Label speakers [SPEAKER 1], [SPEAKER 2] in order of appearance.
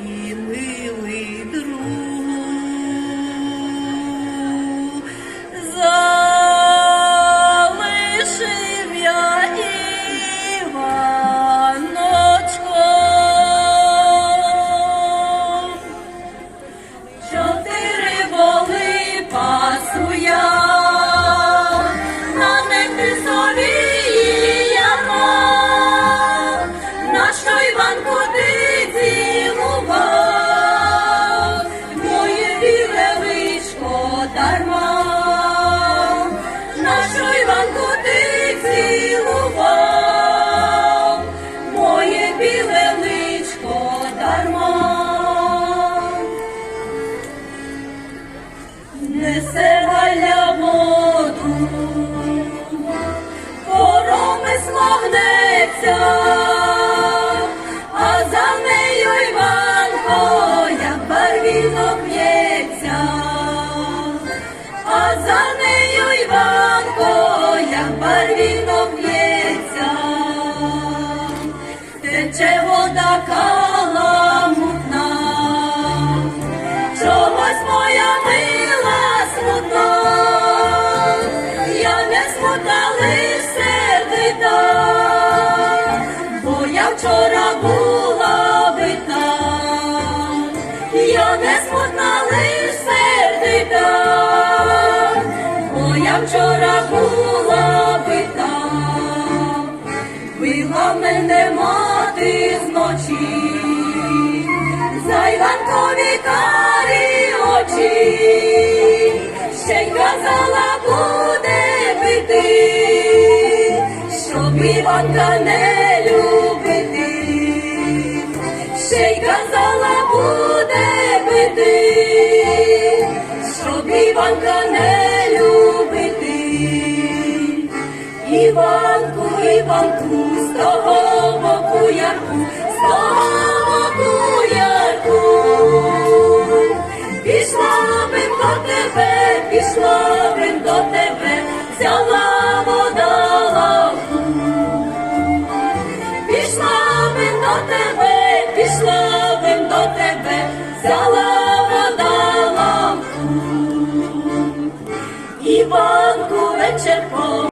[SPEAKER 1] Amen. Б'ється, а за нею я не смутна, лиш сердита, бо я вчора була бита, била мене мати зночі. За Іванкові карі очі, ще й казала буде бити, щоб Іванка не любити, ще й казала, буде бити, щоб Іванка не любити, Іванку, Іванку, з того боку ярку, з того боку ярку, пішла бим до тебе, пішла бим до тебе, взяла вода лавку, пішла бим до тебе пішла вим до тебе, взяла вода лампу, Іванку вечір